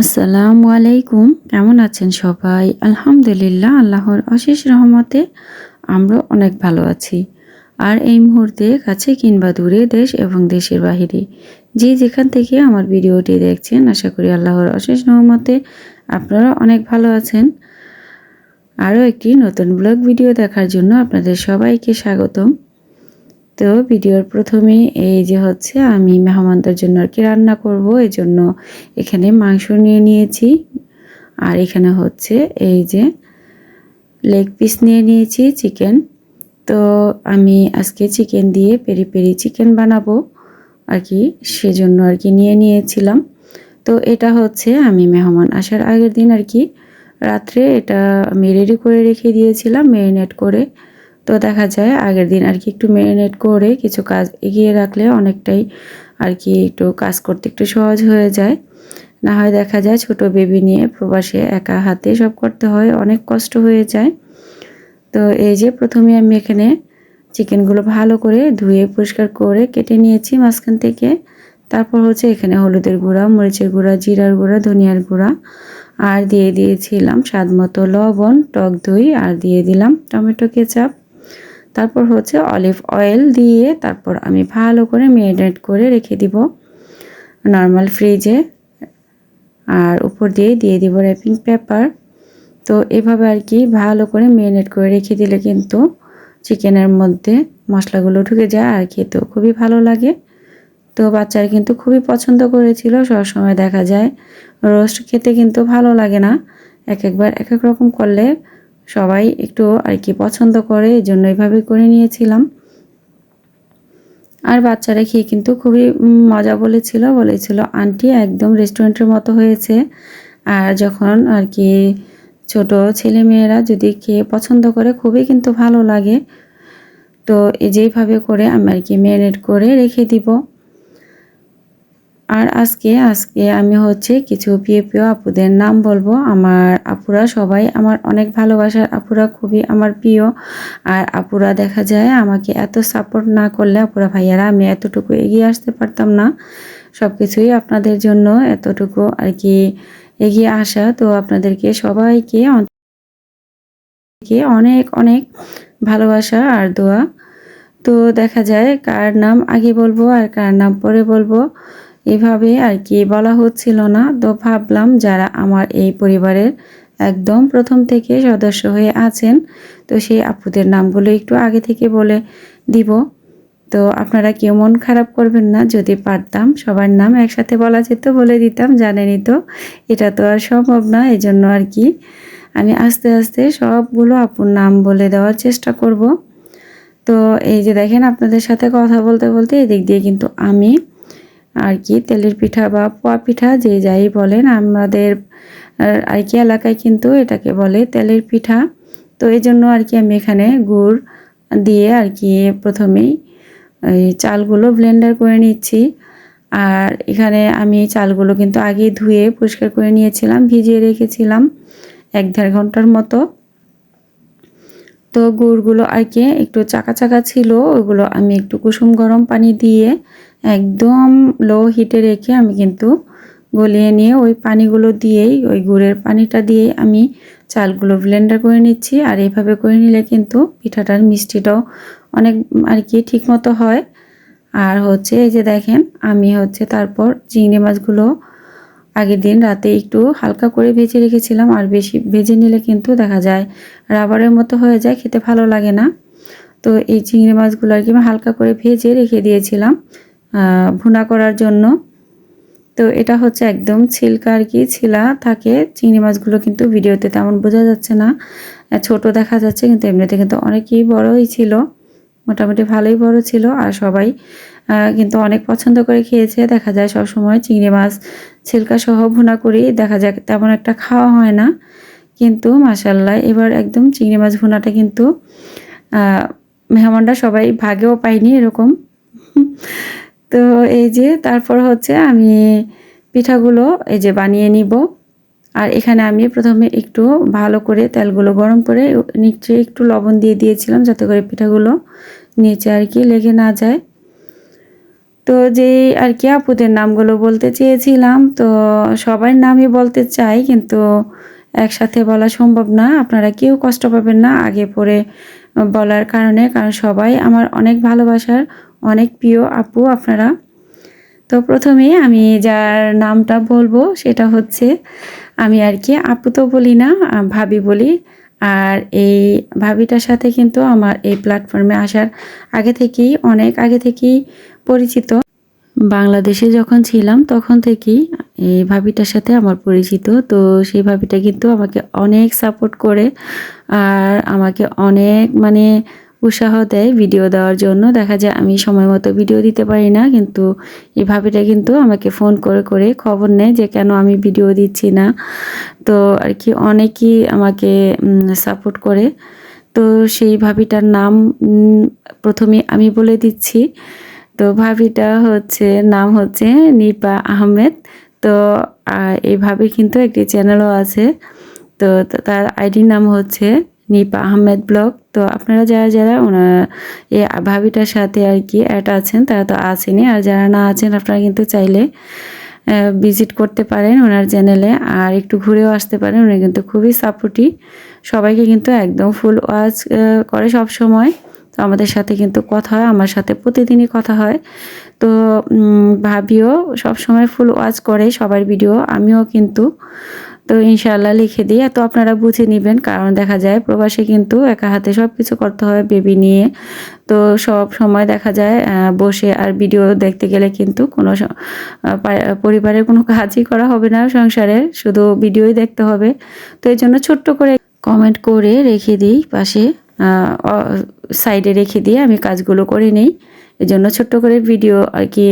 আসসালামু আলাইকুম। কেমন আছেন সবাই? আলহামদুলিল্লাহ, আল্লাহর অশেষ রহমতে আমরা অনেক ভালো আছি। আর এই মুহূর্তে কাছে কিংবা দূরে দেশ এবং দেশের বাহিরে যে যেখান থেকে আমার ভিডিওটি দেখছেন, আশা করি আল্লাহর অশেষ রহমতে আপনারা অনেক ভালো আছেন। আরও একটি নতুন ব্লগ ভিডিও দেখার জন্য আপনাদের সবাইকে স্বাগতম। তো ভিডিওর প্রথমে এই যে হচ্ছে আমি মেহমানদের জন্য আর কি রান্না করব, এই জন্য এখানে মাংস নিয়ে নিয়েছি। আর এখানে হচ্ছে এই যে লেগ পিস নিয়ে নিয়েছি চিকেন। তো আমি আজকে চিকেন দিয়ে পেরি পেরি চিকেন বানাবো আর কি, সেজন্য আর কি নিয়ে নিয়েছিলাম। তো এটা হচ্ছে আমি মেহমান আসার আগের দিন আর কি, রাত্রে এটা আমি রেডি করে রেখে দিয়েছিলাম ম্যারিনেট করে। তো দেখা যায় আগের দিন আর কি একটু ম্যারিনেট করে কিছু কাজ এগিয়ে রাখলে অনেকটাই আর কি একটু কাজ করতে একটু সহজ হয়ে যায়। না হয় দেখা যায় ছোট বেবি নিয়ে প্রবাসে একা হাতে সব করতে হয়, অনেক কষ্ট হয়ে যায়। তো এই যে প্রথমে আমি এখানে চিকেনগুলো ভালো করে ধুয়ে পরিষ্কার করে কেটে নিয়েছি মাঝখান থেকে। তারপর হচ্ছে এখানে হলুদের গুঁড়া, মরিচের গুঁড়া, জিরার গুঁড়া, ধনিয়ার গুঁড়া আর দিয়ে দিয়েছিলাম স্বাদ মতো লবণ, টক দই আর দিয়ে দিলাম টমেটো কেচাপ। তারপর হচ্ছে অলিভ অয়েল দিয়ে তারপর আমি ভালো করে ম্যারিনেট করে রেখে দিব নর্মাল ফ্রিজে। আর উপর দিয়ে দিয়ে দিব র্যাপিং পেপার। তো এভাবে আর কি ভালো করে ম্যারিনেট করে রেখে দিলে কিন্তু চিকেনের মধ্যে মশলাগুলো ঢুকে যায় আর খেতেও খুবই ভালো লাগে। তো বাচ্চারা কিন্তু খুবই পছন্দ করেছিল সবসময় দেখা যায়। রোস্ট খেতে কিন্তু ভালো লাগে না। এক একবার এক এক রকম করলে সবাই একটু আর কি পছন্দ করে, এই জন্য এইভাবে করে নিয়েছিলাম। আর বাচ্চারা খেয়ে কিন্তু খুবই মজা বলেছিল বলেছিল, আন্টি, একদম রেস্টুরেন্টের মতো হয়েছে। আর যখন আর কি ছোট ছেলে মেয়েরা যদি খেয়ে পছন্দ করে, খুবই কিন্তু ভালো লাগে। তো এই যেইভাবে করে আমি আর কি ম্যারিনেট করে রেখে দিব। আর আজকে আজকে আমি হচ্ছে কিছু প্রিয় প্রিয় আপুদের নাম বলব। আমার আপুরা সবাই আমার অনেক ভালোবাসার আপুরা, খুবই আমার প্রিয়। আর আপুরা দেখা যায় আমাকে এত সাপোর্ট না করলে, আপুরা ভাইয়ারা আমি এতটুকু এগিয়ে আসতে পারতাম না। সব কিছুই আপনাদের জন্য এতটুকু আর কি এগিয়ে আসা। তো আপনাদেরকে সবাইকে অনেক অনেক ভালোবাসা আর দোয়া। তো দেখা যায় কার নাম আগে বলব আর কার নাম পরে বলব। এভাবে আর কি বলা হচ্ছিল না। তো ভাবলাম যারা আমার এই পরিবারের একদম প্রথম থেকে সদস্য হয়ে আছেন, তো সেই আপুদের নামগুলো একটু আগে থেকে বলে দিব। তো আপনারা কেউ মন খারাপ করবেন না, যদি পারতাম সবার নাম একসাথে বলা যেত বলে দিতাম, জানেনই তো, এটা তো আর সম্ভব না এই জন্য আর কি আমি আস্তে আস্তে সবগুলো আপুর নাম বলে দেওয়ার চেষ্টা করব। তো এই যে দেখেন, আপনাদের সাথে কথা বলতে বলতে এদিক দিয়ে কিন্তু আমি আর কি, তেলের পিঠা বা পোয়া পিঠা যে যাই বলেন, আমাদের আর কি এলাকায় কিন্তু এটাকে বলে তেলের পিঠা। তো এই জন্য আর কি আমি এখানে গুড় দিয়ে আর কি প্রথমেই চালগুলো ব্লেন্ডার করে নিচ্ছি। আর এখানে আমি চালগুলো কিন্তু আগে ধুয়ে পরিষ্কার করে নিয়েছিলাম, ভিজিয়ে রেখেছিলাম এক দেড় ঘণ্টার মতো। তো গুড়গুলো আর কি একটু চাকা চাকা ছিল, ওগুলো আমি একটু কুসুম গরম পানি দিয়ে একদম লো হিটে রেখে আমি কিন্তু গলিয়ে নিয়ে ওই পানিগুলো দিয়েই, ওই গুড়ের পানিটা দিয়ে আমি চালগুলো ব্লেন্ডার করে নিচ্ছি। আর এইভাবে করে নিলে কিন্তু পিঠাটার মিষ্টিটাও অনেক আর কি ঠিক মতো হয়। আর হচ্ছে এই যে দেখেন, আমি হচ্ছে তারপর চিংড়ি মাছগুলো আগের দিন রাতে একটু হালকা করে ভেজে রেখেছিলাম, আর বেশি ভেজে নিলে কিন্তু দেখা যায় রাবারের মতো হয়ে যায়, খেতে ভালো লাগে না। তো এই চিংড়ি মাছগুলো আর কি আমি হালকা করে ভেজে রেখে দিয়েছিলাম। ভুনা করার জন্য। তো এটা হচ্ছে একদম ছিলকা আর কি, ছিলা থাকে, চিংড়ি মাছগুলো কিন্তু ভিডিওতে তেমন বোঝা যাচ্ছে না। ছোট দেখা যাচ্ছে, কিন্তু এমনিতে কিন্তু অনেকই বড়ই ছিল, মোটামুটি ভালোই বড় ছিল, আর সবাই কিন্তু অনেক পছন্দ করে খেয়েছে। দেখা যায় সব সময় চিংড়ি মাছ, ছিলকা সহ ভুনা করি, দেখা যায় তেমন একটা খাওয়া হয় না। কিন্তু মাসাল্লাহ এবার একদম চিংড়ি মাছ ভুনাটা কিন্তু মেহমানরা সবাই ভাগেও পায়নি এরকম। তো এই যে তারপর হচ্ছে আমি পিঠাগুলো এই যে বানিয়ে নিব। আর এখানে আমি প্রথমে একটু ভালো করে তেলগুলো গরম করে নিচে একটু লবণ দিয়ে দিয়েছিলাম যাতে করে পিঠাগুলো নিচে আর কি লেগে না যায়। তো যেই আর কি আপুদের নামগুলো বলতে চেয়েছিলাম, তো সবার নামই বলতে চাই কিন্তু একসাথে বলা সম্ভব না। আপনারা কেউ কষ্ট পাবেন না আগে পরে বলার কারণে, কারণ সবাই আমার অনেক ভালোবাসার অনেক প্রিয় আপু আপনারা। তো প্রথমে আমি যার নামটা বলব, সেটা হচ্ছে আমি আর কি আপু তো বলি না ভাবি বলি। আর এই ভাবিটার সাথে কিন্তু আমার এই প্ল্যাটফর্মে আসার আগে থেকেই, অনেক আগে থেকেই পরিচিত। বাংলাদেশে যখন ছিলাম, তখন থেকেই এই ভাবিটার সাথে আমার পরিচিত। তো সেই ভাবিটা কিন্তু আমাকে অনেক সাপোর্ট করে, আর আমাকে অনেক মানে উৎসাহ দেয় ভিডিও দেওয়ার জন্য। দেখা যায় আমি সময় মতো ভিডিও দিতে পারি না, কিন্তু এই ভাবিটা কিন্তু আমাকে ফোন করে করে খবর নেয় যে কেন আমি ভিডিও দিচ্ছি না। তো আর কি অনেকই আমাকে সাপোর্ট করে। তো সেই ভাবিটার নাম প্রথমে আমি বলে দিচ্ছি। তো ভাবিটা হচ্ছে, নাম হচ্ছে নিপা আহমেদ। তো এইভাবে কিন্তু একটি চ্যানেলও আছে। তো তার আইডির নাম হচ্ছে নিপা আহমেদ ব্লগ। তো আপনারা যারা যারা ওনার এই ভাবিটার সাথে আর কি অ্যাড আছেন, তারা তো আছেনই। আর যারা না আছেন, আপনারা কিন্তু চাইলে ভিজিট করতে পারেন ওনার চ্যানেলে আর একটু ঘুরেও আসতে পারেন, উনি কিন্তু খুবই সাপোর্টিভ সবাইকে কিন্তু একদম ফুল ওয়াচ করে সব সময়। তো আমাদের সাথে কিন্তু কথা হয়, আমার সাথে প্রতিদিনই কথা হয়। তো ভাবিও সব সময় ফুল ওয়াচ করে সবার ভিডিও আমিও কিন্তু তো ইনশাল্লাহ লিখে দিই তো আপনারা বুঝে নেবেন, কারণ দেখা যায় প্রবাসে কিন্তু একা হাতে সব কিছু করতে হয় বেবি নিয়ে। তো সব সময় দেখা যায় বসে আর ভিডিও দেখতে গেলে কিন্তু কোনো পরিবারের কোনো কাজই করা হবে না সংসারের শুধু ভিডিওই দেখতে হবে। তো এই জন্য ছোট্ট করে কমেন্ট করে রেখে দিই পাশে সাইডে রেখে দিয়ে আমি কাজগুলো করে নিই। এই জন্য ছোট্ট করে ভিডিও আর কি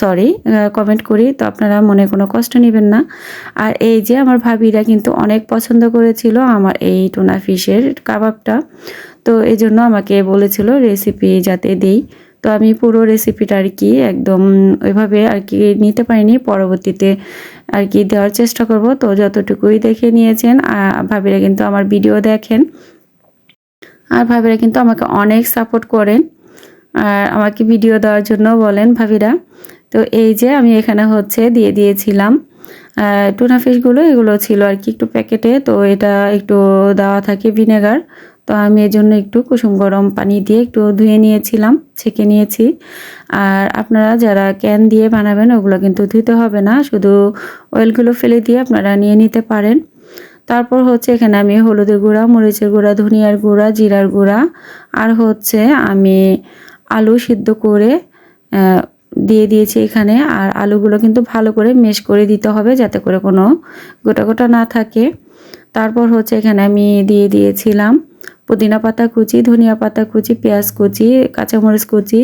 সরি কমেন্ট করি। তো আপনারা মনে কোনো কষ্ট নেবেন না। আর এই যে আমার ভাবিরা কিন্তু অনেক পছন্দ করেছিল আমার এই টোনা ফিশের কাবাবটা। তো এই জন্য আমাকে বলেছিল রেসিপি যাতে দিই। তো আমি পুরো রেসিপিটা আর কি একদম ওইভাবে আর কি নিতে পারিনি। পরবর্তীতে আর কি দেওয়ার চেষ্টা করব। তো যতটুকুই দেখে নিয়েছেন ভাবিরা কিন্তু আমার ভিডিও দেখেন। আর ভাবিরা কিন্তু আমাকে অনেক সাপোর্ট করেন। আর আমাকে ভিডিও দেওয়ার জন্য বলেন ভাবিরা। তো এই যে আমি এখানে হচ্ছে দিয়ে দিয়েছিলাম টুনা ফিশগুলো এগুলো ছিল আর কি একটু প্যাকেটে তো এটা একটু দেওয়া থাকে ভিনেগার তো আমি এর জন্য একটু কুসুম গরম পানি দিয়ে একটু ধুয়ে নিয়েছিলাম, ছেঁকে নিয়েছি। আর আপনারা যারা ক্যান দিয়ে বানাবেন, ওগুলো কিন্তু ধুতে হবে না। শুধু অয়েলগুলো ফেলে দিয়ে আপনারা নিয়ে নিতে পারেন। তারপর হচ্ছে এখানে আমি হলুদের গুঁড়া, মরিচের গুঁড়া, ধনিয়ার গুঁড়া, জিরার গুঁড়া। আর হচ্ছে আমি আলু সিদ্ধ করে দিয়ে দিয়েছি এখানে। আর আলুগুলো কিন্তু ভালো করে মেশ করে দিতে হবে যাতে করে কোনো গোটা গোটা না থাকে। তারপর হচ্ছে এখানে আমি দিয়ে দিয়েছিলাম পুদিনা পাতা কুচি, ধনিয়া পাতা কুচি, পেঁয়াজ কুচি, কাঁচামরিচ কুচি।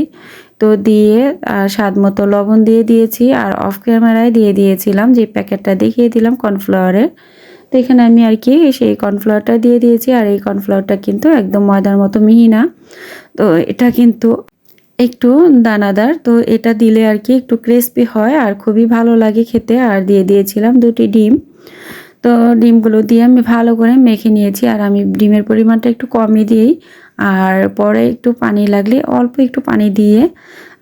তো দিয়ে আর স্বাদ মতো লবণ দিয়ে দিয়েছি আর অফ ক্যামেরায় দিয়ে দিয়েছিলাম যে প্যাকেটটা দেখিয়ে দিলাম কর্নফ্লাওয়ারের তো এখানে আমি আর কি সেই কর্নফ্লাওয়ারটা দিয়ে দিয়েছি আর এই কর্নফ্লাওয়ারটা কিন্তু একদম ময়দার মতো মিহি না। তো এটা কিন্তু একটু দানাদার, তো এটা দিলে আর কি একটু ক্রিসপি হয় আর খুবই ভালো লাগে খেতে। আর দিয়ে দিয়েছিলাম দুটি ডিম। তো ডিমগুলো দিয়ে আমি ভালো করে মেখে নিয়েছি আর আমি ডিমের পরিমাণটা একটু কমই দিই। আর পরে একটু পানি লাগলে অল্প একটু পানি দিয়ে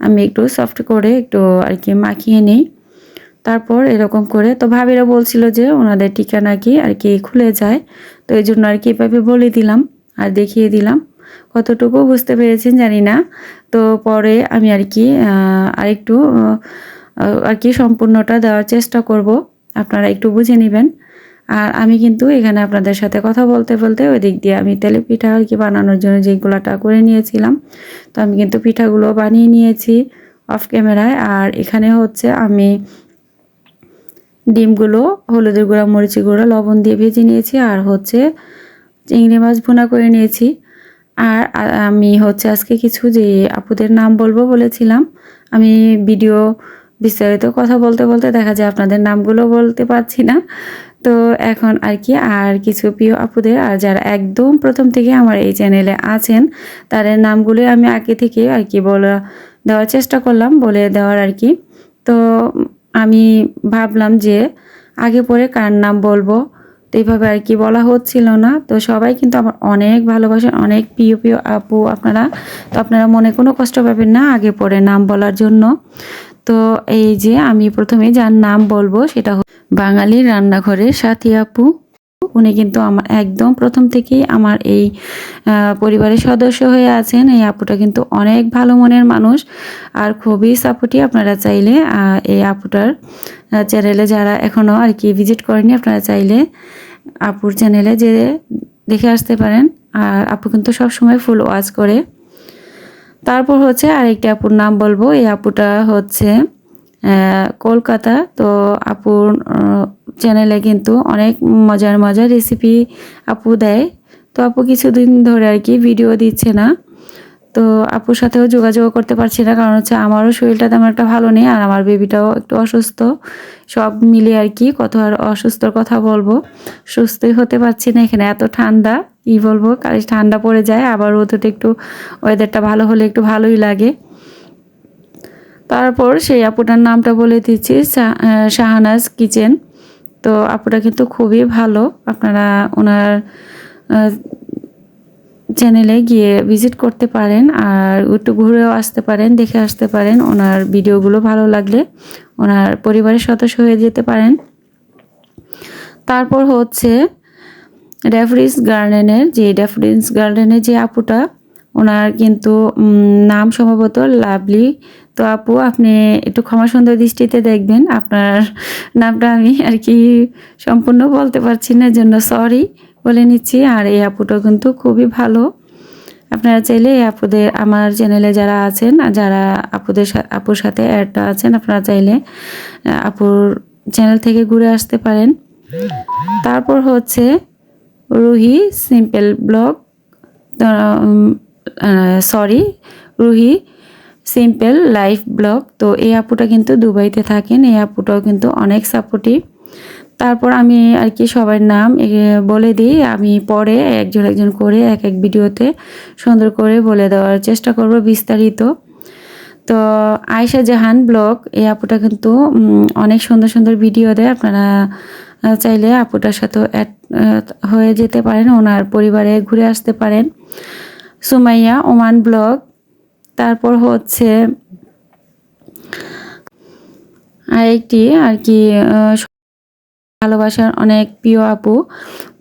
আমি একটু সফট করে একটু আর কি মাখিয়ে নিই। তারপর এরকম করে, তো ভাবিরা বলছিল যে ওনাদের টিকা নাকি আর কি খুলে যায়। তো এই জন্য আর কি এভাবে বলে দিলাম আর দেখিয়ে দিলাম। কতটুকু বুঝতে পেরেছেন জানি না। তো পরে আমি আর কি আরেকটু আর কি সম্পূর্ণটা দেওয়ার চেষ্টা করব। আপনারা একটু বুঝে নেবেন। আর আমি কিন্তু এখানে আপনাদের সাথে কথা বলতে বলতে ওই দিক দিয়ে আমি তেলে পিঠা আর কি বানানোর জন্য যেগুলোটা করে নিয়েছিলাম, তো আমি কিন্তু পিঠাগুলো বানিয়ে নিয়েছি অফ ক্যামেরায় আর এখানে হচ্ছে আমি ডিমগুলো, হলুদের গুঁড়া, মরিচের গুঁড়া, লবণ দিয়ে ভেজে নিয়েছি। আর হচ্ছে চিংড়ি মাছ ভুনা করে নিয়েছি। আর আমি হচ্ছে আজকে কিছু যে আপুদের নাম বলব বলেছিলাম, আমি ভিডিও বিস্তারিত কথা বলতে বলতে দেখা যায় আপনাদের নামগুলো বলতে পারছি না। তো এখন আর কি, আর কিছু প্রিয় আপুদের, আর যারা একদম প্রথম থেকে আমার এই চ্যানেলে আছেন, তাদের নামগুলো আমি আগে থেকে আর কি বলা দেওয়ার চেষ্টা করলাম, বলে দেওয়ার আর কি। তো আমি ভাবলাম যে আগে পরে কার নাম বলব তো এইভাবে আর কি বলা হচ্ছিল না। তো সবাই কিন্তু আমার অনেক ভালোবাসেন, অনেক প্রিয় প্রিয় আপু, আপনারা। তো আপনারা মনে কোনো কষ্ট পাবেন না আগে পরে নাম বলার জন্য। তো এই যে আমি প্রথমে যার নাম বলব সেটা বাঙালির রান্নাঘরের সাথী আপু। উনি কিন্তু আমার একদম প্রথম থেকেই আমার এই পরিবারের সদস্য হয়ে আছেন। এই আপুটা কিন্তু অনেক ভালো মনের মানুষ আর খুবই সাপোর্টি আপনারা চাইলে এই আপুটার চ্যানেলে যারা এখনও আর কি ভিজিট করেনি, আপনারা চাইলে আপুর চ্যানেলে যে দেখে আসতে পারেন। আর আপু কিন্তু সবসময় ফুল ওয়াচ করে। তারপর হচ্ছে আরেকটি আপুর নাম বলব। এই আপুটা হচ্ছে কলকাতা। তো আপুর চ্যানেলে কিন্তু অনেক মজার মজার রেসিপি আপু দেয়। তো আপু কিছুদিন ধরে আর কি ভিডিও দিচ্ছে না। তো আপুর সাথেও যোগাযোগ করতে পারছি না, কারণ হচ্ছে আমারও শরীরটা তেমন একটা ভালো নেই আর আমার বেবিটাও একটু অসুস্থ। সব মিলে আর কি কত আর অসুস্থর কথা বলব। সুস্থই হতে পারছি না এখানে, এত ঠান্ডা, কি বলব? কাল ঠান্ডা পড়ে যায়, আবার রোদতে একটু ওয়েদারটা ভালো হলে একটু ভালোই লাগে। তারপর সেই আপুটার নামটা বলে দিচ্ছি শাহানাজ কিচেন। তো আপুটা কিন্তু খুবই ভালো। আপনারা ওনার চ্যানেলে গিয়ে ভিজিট করতে পারেন আর একটু ঘুরেও আসতে পারেন, দেখে আসতে পারেন। ওনার ভিডিওগুলো ভালো লাগলে ওনার পরিবারের সদস্য হয়ে যেতে পারেন। তারপর হচ্ছে ড্যাফরিস গার্ডেনের যে ড্যাফরিস গার্ডেনের যে আপুটা, ওনার কিন্তু নাম সম্ভবত লাভলি তো আপু, আপনি একটু ক্ষমা সুন্দর দৃষ্টিতে দেখবেন। আপনার নামটা আমি আর কি সম্পূর্ণ বলতে পারছি না জন্য সরি বলে নিচ্ছি। আর এই আপুটা কিন্তু খুবই ভালো। আপনারা চাইলে এই আপুদের, আমার চ্যানেলে যারা আছেন, যারা আপুদের আপুর সাথে অ্যাডটা আছেন, আপনারা চাইলে আপুর চ্যানেল থেকে ঘুরে আসতে পারেন। তারপর হচ্ছে Ruhi simple blog sorry Ruhi simple life blog. তো এই আপুটা কিন্তু দুবাইতে থাকেন, এই আপুটাও কিন্তু অনেক সাপোর্টিভ তারপর আমি আর কি সবার নাম বলে দিই, আমি পরে একজন একজন করে এক এক ভিডিওতে সুন্দর করে বলে দেওয়ার চেষ্টা করব বিস্তারিত। তো আয়শা জাহান ব্লগ, এই আপুটা কিন্তু অনেক সুন্দর সুন্দর ভিডিও দেয়। আপনারা চাইলে আপুটার সাথে অ্যাড হয়ে যেতে পারেন, ওনার পরিবারে ঘুরে আসতে পারেন। সুমাইয়া ওমান ব্লগ তারপর হচ্ছে আরেকটি আর কি ভালোবাসার অনেক প্রিয় আপু।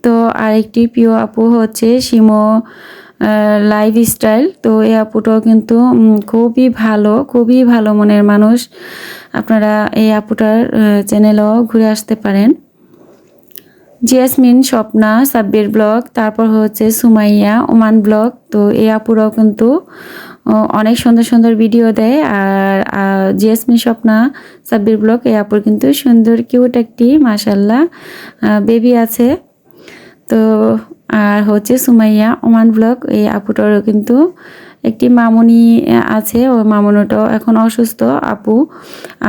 তো আরেকটি প্রিয় আপু হচ্ছে সিমো লাইফ স্টাইল তো এই আপুটাও কিন্তু খুবই ভালো খুবই ভালো মনের মানুষ। আপনারা এই আপুটার চ্যানেলেও ঘুরে আসতে পারেন। জিয়াসমিন স্বপ্না, সাব্বির ব্লগ, তারপর হচ্ছে সুমাইয়া, ওমান ব্লগ। তো এই আপুরাও কিন্তু অনেক সুন্দর সুন্দর ভিডিও দেয়। আর জিয়াসমিন স্বপ্না, সাব্বির ব্লগ, এই আপুর কিন্তু সুন্দর কিউট একটি মাসাল্লাহ বেবি আছে। তো, আর হচ্ছে সুমাইয়া, ওমান ব্লগ, এই আপুটারও কিন্তু একটি মামনি আছে। ওই মামুনিটাও এখন অসুস্থ। আপু,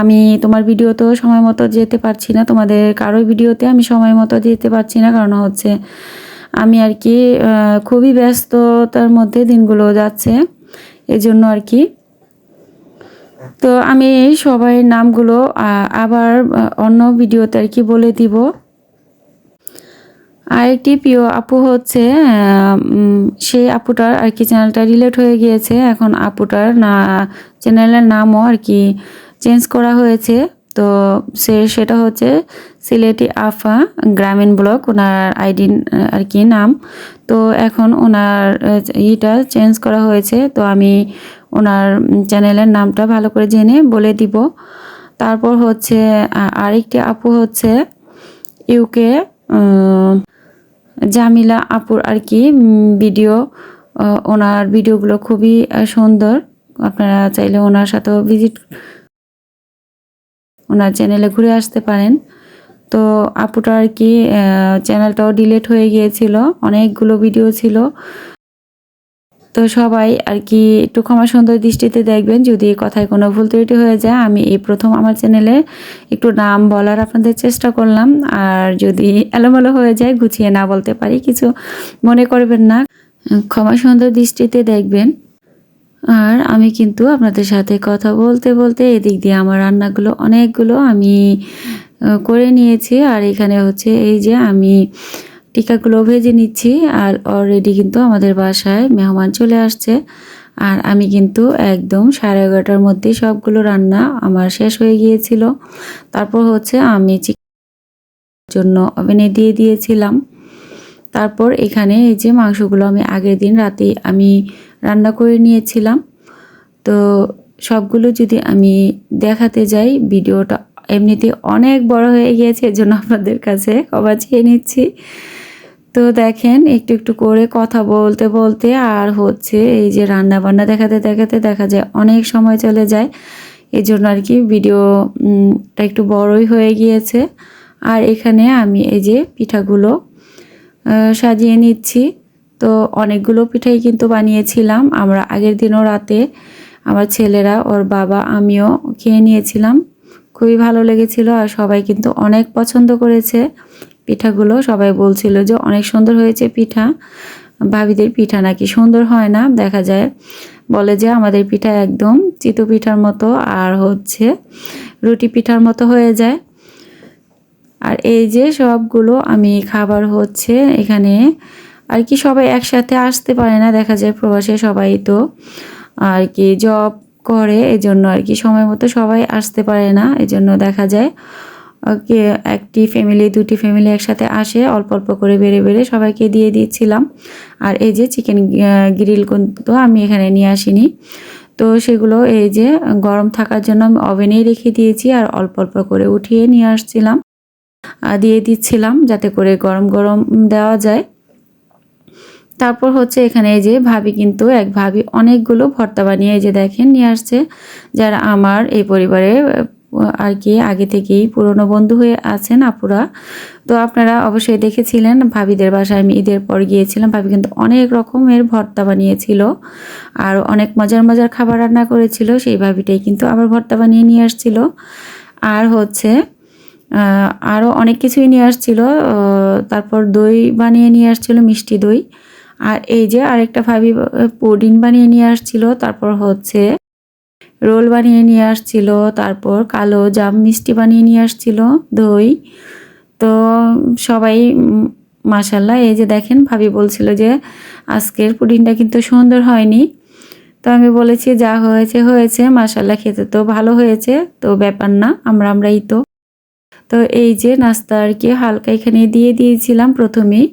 আমি তোমার ভিডিওতেও সময় মতো যেতে পারছি না। তোমাদের কারও ভিডিওতে আমি সময় মতো যেতে পারছি না। কারণ হচ্ছে আমি আর কি খুবই ব্যস্ততার মধ্যে দিনগুলো যাচ্ছে। এজন্য আর কি। তো আমি সবাই নামগুলো আবার অন্য ভিডিওতে আর কি বলে দিব। আরেকটি প্রিয় আপু হচ্ছে সেই আপুটার আর কি চ্যানেলটা রিলেট হয়ে গিয়েছে। এখন আপুটার না চ্যানেলের নামও আর কি চেঞ্জ করা হয়েছে। তো সে সেটা হচ্ছে সিলেটি আফা গ্রামীণ ব্লক, ওনার আইডি আর কি নাম। তো এখন ওনার ইটা চেঞ্জ করা হয়েছে। তো আমি ওনার চ্যানেলের নামটা ভালো করে জেনে বলে দিব। তারপর হচ্ছে আরেকটি আপু হচ্ছে ইউকে জামিলা আপুর আর কি ভিডিও। ওনার ভিডিওগুলো খুবই সুন্দর। আপনারা চাইলে ওনার সাথেও ভিজিট ওনার চ্যানেলে ঘুরে আসতে পারেন। তো আপুটা আর কি চ্যানেলটাও ডিলেট হয়ে গিয়েছিল, অনেকগুলো ভিডিও ছিল। তো সবাই আর কি একটু ক্ষমা সুন্দর দৃষ্টিতে দেখবেন, যদি কথায় কোনো ভুল ত্রুটি হয়ে যায়। আমি এই প্রথম আমার চ্যানেলে একটু নাম বলার আপনাদের চেষ্টা করলাম, আর যদি এলোমেলো হয়ে যায়, গুছিয়ে না বলতে পারি, কিছু মনে করবেন না। ক্ষমা সুন্দর দৃষ্টিতে দেখবেন। আর আমি কিন্তু আপনাদের সাথে কথা বলতে বলতে এদিক দিয়ে আমার রান্নাগুলো অনেকগুলো আমি করে নিয়েছি। আর এখানে হচ্ছে এই যে আমি টিকাগুলো ভেজে নিচ্ছি আর অলরেডি কিন্তু আমাদের বাসায় মেহমান চলে আসছে। আর আমি কিন্তু একদম সাড়ে এগারোটার মধ্যেই সবগুলো রান্না আমার শেষ হয়ে গিয়েছিল। তারপর হচ্ছে আমি চিকেন জন্য ওভেনে দিয়ে দিয়েছিলাম। তারপর এখানে এই যে মাংসগুলো আমি আগের দিন রাতে আমি রান্না করে নিয়েছিলাম। তো সবগুলো যদি আমি দেখাতে যাই, ভিডিওটা এমনিতে অনেক বড় হয়ে গিয়েছে, এর জন্য আপনাদের কাছে ক্ষমা চেয়ে নিচ্ছি। তো দেখেন, একটু একটু করে কথা বলতে বলতে আর হচ্ছে এই যে রান্না বান্না দেখাতে দেখাতে দেখা যায় অনেক সময় চলে যায়। এই জন্য আর কি ভিডিওটা একটু বড়ই হয়ে গিয়েছে। আর এখানে আমি এই যে পিঠাগুলো সাজিয়ে নিচ্ছি। তো অনেকগুলো পিঠাই কিন্তু বানিয়েছিলাম। আমরা আগের দিনও রাতে আমার ছেলেরা, ওর বাবা, আমিও খেয়ে নিয়েছিলাম। খুবই ভালো লেগেছিল আর সবাই কিন্তু অনেক পছন্দ করেছে পিঠাগুলো। সবাই বলছিল যে অনেক সুন্দর হয়েছে পিঠা। ভাবিদের পিঠা নাকি সুন্দর হয় না, দেখা যায়। বলে যে আমাদের পিঠা একদম চিতু পিঠার মতো আর হচ্ছে রুটি পিঠার মতো হয়ে যায়। আর এই যে সবগুলো আমি খাবার হচ্ছে এখানে আর কি সবাই একসাথে আসতে পারে না দেখা যায় প্রবাসে সবাই তো। আর কি জব করে এজন্য আর কি সময় মতো সবাই আসতে পারে না এজন্য দেখা যায় আহ, কি একটি ফ্যামিলি দুটি ফ্যামিলি একসাথে আসে অল্প অল্প করে বেড়ে বেড়ে সবাইকে দিয়ে দিচ্ছিলাম। আর এই যে চিকেন গ্রিল কিন্তু আমি এখানে নিয়ে আসিনি। তো সেগুলো এই যে গরম থাকার জন্য আমি ওভেনেই রেখে দিয়েছি আর অল্প অল্প করে উঠিয়ে নিয়ে আসছিলাম। দিয়ে দিচ্ছিলাম যাতে করে গরম গরম দেওয়া যায়। তারপর হচ্ছে এখানে এই যে ভাবি কিন্তু এক ভাবি অনেকগুলো ভর্তা বানিয়ে এই যে দেখেন নিয়ে আসছে, যারা আমার এই পরিবারে আর কি আগে থেকেই পুরনো বন্ধু হয়ে আছেন আপুরা। তো আপনারা অবশ্যই দেখেছিলেন ভাবিদের বাসায়, আমি ঈদের পর গিয়েছিলাম, ভাবি কিন্তু অনেক রকমের ভর্তা বানিয়েছিল আর অনেক মজার মজার খাবার রান্না করেছিল, সেই ভাবিটাই কিন্তু আবার ভর্তা বানিয়ে নিয়ে আসছিল। আর হচ্ছে আরও অনেক কিছুই নিয়ে আসছিল। তারপর দই বানিয়ে নিয়ে আসছিল, মিষ্টি দই। আর এই যে আরেকটা ভাবি পুডিং বানিয়ে নিয়ে আসছিল, তারপর হচ্ছে রোল বানিয়ে নিয়ে আসছিল, তারপর কালো জাম মিষ্টি বানিয়ে নিয়ে আসছিল, দই। তো সবাই মাসাল্লাহ এই যে দেখেন, ভাবি বলছিল যে আজকের পুডিংটা কিন্তু সুন্দর হয়নি। তো আমি বলেছি, যা হয়েছে হয়েছে মাসাল্লাহ খেতে তো ভালো হয়েছে, তো ব্যাপার না, আমরা আমরাই তো। তো এই যে নাস্তা আর কি হালকা এখানে দিয়ে দিয়েছিলাম প্রথমেই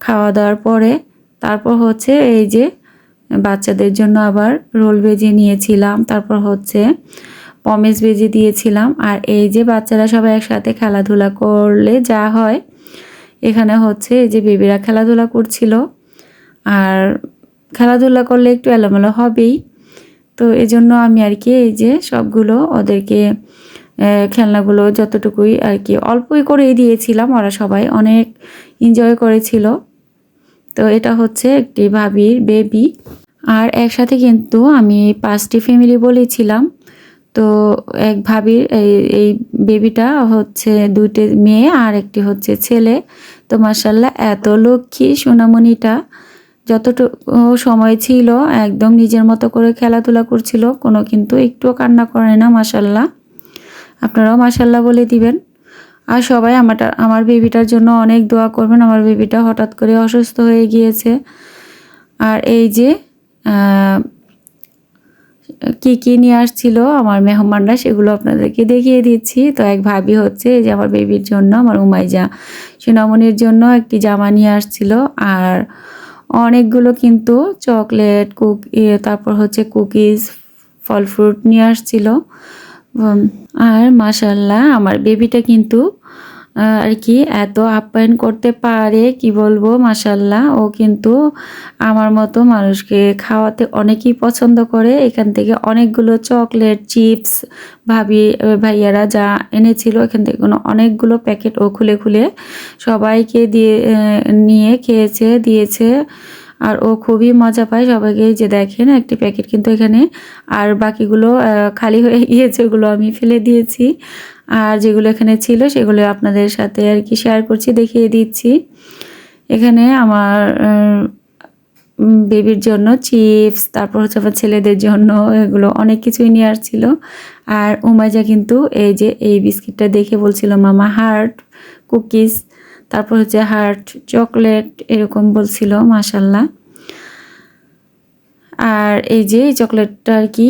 খাওয়া দাওয়ার পরে, তারপর হচ্ছে এই যে বাচ্চাদের জন্য আবার রোল ভেজে নিয়েছিলাম, তারপর হচ্ছে পমেস ভেজে দিয়েছিলাম। আর এই যে বাচ্চারা সবাই একসাথে খেলাধুলা করলে যা হয়, এখানে হচ্ছে এই যে বেবিরা খেলাধুলা করছিল। আর খেলাধুলা করলে একটু এলোমেলো হবেই। তো এজন্য আমি আর কি এই যে সবগুলো ওদেরকে খেলনাগুলো যতটুকুই আর কি অল্পই করেই দিয়েছিলাম, ওরা সবাই অনেক এনজয় করেছিল। তো এটা হচ্ছে একটি ভাবির বেবি আর একসাথে কিন্তু আমি পাঁচটি ফ্যামিলি বলেছিলাম। তো এক ভাবির এই বেবিটা হচ্ছে দুইটি মেয়ে আর একটি হচ্ছে ছেলে। তো মার্শাল্লাহ এত লক্ষ্মী সোনামণিটা। যতটুকু সময় ছিল, একদম নিজের মতো করে খেলাধুলা করছিল, কোনো কিন্তু একটুও কান্না করে না মাসাল্লাহ আপনারাও মাসাল্লাহ বলে দিবেন। আর সবাই আমারটা আমার বেবিটার জন্য অনেক দোয়া করবেন। আমার বেবিটা হঠাৎ করে অসুস্থ হয়ে গিয়েছে। আর এই যে কি কি নিয়ে আসছিল আমার মেহমানরা সেগুলো আপনাদেরকে দেখিয়ে দিচ্ছি। তো এক ভাবি হচ্ছে এই যে আমার বেবির জন্য আমার উমাইজা সোনামনির জন্য একটি জামা নিয়ে আসছিল। আর অনেকগুলো কিন্তু চকলেট কুক ইয়ে, তারপর হচ্ছে কুকিজ ফল ফ্রুট নিয়ে আসছিল। আর মাশাল্লাহ আমার বেবিটা কিন্তু আর কি এত আপ্যায়ন করতে পারে, কি বলব মাশাল্লাহ ও কিন্তু আমার মতো মানুষকে খাওয়াতে অনেকেই পছন্দ করে। এখান থেকে অনেকগুলো চকলেট চিপস ভাবি, ভাইয়ারা যা এনেছিল, এখান থেকে কোনো অনেকগুলো প্যাকেট ও খুলে খুলে সবাইকে দিয়ে নিয়ে খেয়েছে, দিয়েছে। আর ও খুবই মজা পায়। সবাইকে যে দেখেন, একটি প্যাকেট কিন্তু এখানে। আর বাকিগুলো খালি হয়ে গিয়েছে, ওগুলো আমি ফেলে দিয়েছি। আর যেগুলো এখানে ছিল, সেগুলো আপনাদের সাথে আর কি শেয়ার করছি, দেখিয়ে দিচ্ছি। এখানে আমার বেবির জন্য চিপস, তারপর হচ্ছে আমার ছেলেদের জন্য এগুলো অনেক কিছুই নিয়ে আসছিল। আর উমাইজা কিন্তু এই যে এই বিস্কিটটা দেখে বলছিল, মামা, হার্ট কুকিজ তারপর হচ্ছে হার্ট চকলেট এরকম বলছিল মাসাল্লাহ আর এই যে এই চকলেটটা আর কি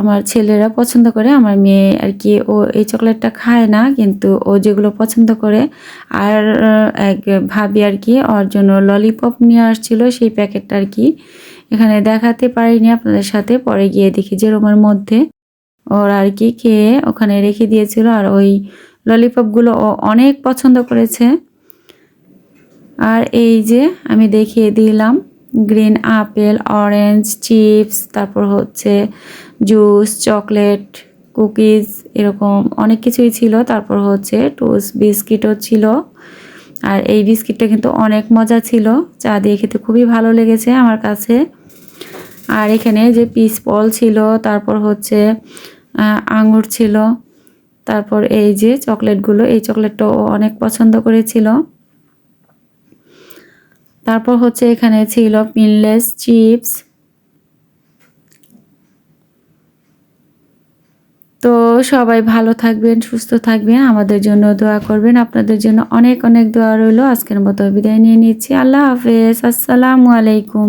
আমার ছেলেরা পছন্দ করে, আমার মেয়ে আর কি, ও এই চকলেটটা খায় না, কিন্তু ও যেগুলো পছন্দ করে, আর এক ভাবি আর কি, ওর জন্য ললিপপ নিয়ে আসছিল, সেই প্যাকেটটা আর কি। এখানে দেখাতে পারিনি আপনাদের সাথে, পরে গিয়ে দেখি যে রুমের মধ্যে। ওর আর কি খেয়ে ওখানে রেখে দিয়েছিল, আর ওই ললিপপগুলো ও অনেক পছন্দ করেছে। আর এই যে আমি দেখিয়ে দিলাম, গ্রিন আপেল, অরেঞ্জ চিপস, তারপর হচ্ছে জুস, চকলেট, কুকিজ, এরকম অনেক কিছুই ছিল। তারপর হচ্ছে টোস্ট বিস্কিটও ছিল। আর এই বিস্কিটটা কিন্তু অনেক মজা ছিল। চা দিয়ে খেতে খুবই ভালো লেগেছে আমার কাছে। আর এখানে যে পিস পল ছিল, তারপর হচ্ছে আঙুর ছিল। তারপর এই যে চকলেটগুলো, এই চকলেটটাও ও অনেক পছন্দ করেছিল। তারপর হচ্ছে এখানে ছিল পিনলেস চিপস। তো সবাই ভালো থাকবেন, সুস্থ থাকবেন, আমাদের জন্য দোয়া করবেন। আপনাদের জন্য অনেক অনেক দোয়া রইল। আজকের মতো বিদায় নিয়ে নিচ্ছি। আল্লাহ হাফেজ। আসসালামু আলাইকুম।